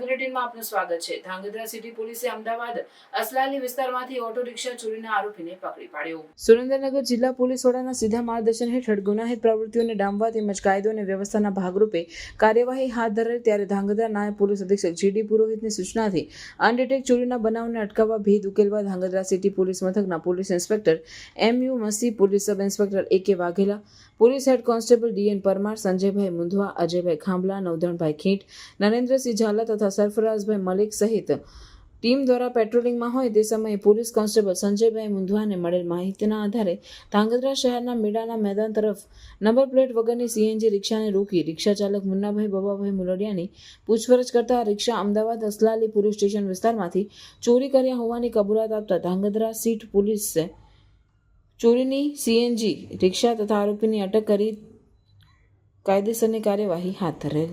બુલેટિનમાં આપનું સ્વાગત છે. ધાંગધ્રા સિટી પોલીસે અમદાવાદ અસલાલી વિસ્તારમાંથી ઓટો રિક્ષા ચોરીના આરોપીને પકડી પાડ્યો. સુરેન્દ્રનગર જિલ્લા પોલીસ વડાના સીધા માર્ગદર્શન હેઠળ ગુનાહિત પ્રવૃત્તિઓને ડામવા તેમજ કાયદો અને વ્યવસ્થાના ભાગરૂપે કાર્યવાહી હાથ ધરેલ ત્યારે ધાંગધ્રા નાયબ પોલીસ અધિક્ષક જીડી પુરોહિતની સૂચનાથી અનડિટેક ચોરીના બનાવને અટકાવવા ભેદ ઉકેલવા ધાંગધ્રા સિટી પોલીસ મથકના police inspector M U Masi, police sub inspector A K Vaghela, police head constable DN Parmar, Sanjaybhai Mundhva, Ajaybhai Khambhala, નવધણભાઈ Khint, Narendrasinh Jhala તથા સરફરાઝભાઈ મલિક સહિત ટીમ દ્વારા પેટ્રોલિંગમાં હોય તે સમયે પોલીસ કોન્સ્ટેબલ સંજયભાઈ મુંધવાને મળેલ માહિતીના આધારે ધાંગધ્રા શહેરના મેડાના મેદાન તરફ નંબર પ્લેટ વગરની સીએનજી રિક્ષાને રોકી રિક્ષા ચાલક મુન્નાભાઈ બબાભાઈ મુલડિયાની પૂછપરછ કરતા રિક્ષા અમદાવાદ અસલાલી પોલીસ સ્ટેશન વિસ્તારમાંથી ચોરી કર્યા હોવાની કબૂલાત આપતા ધાંગધ્રા સીટ પોલીસે ચોરીની સીએનજી રિક્ષા તથા આરોપીની અટક કરી કાયદેસરની કાર્યવાહી હાથ ધરેલ.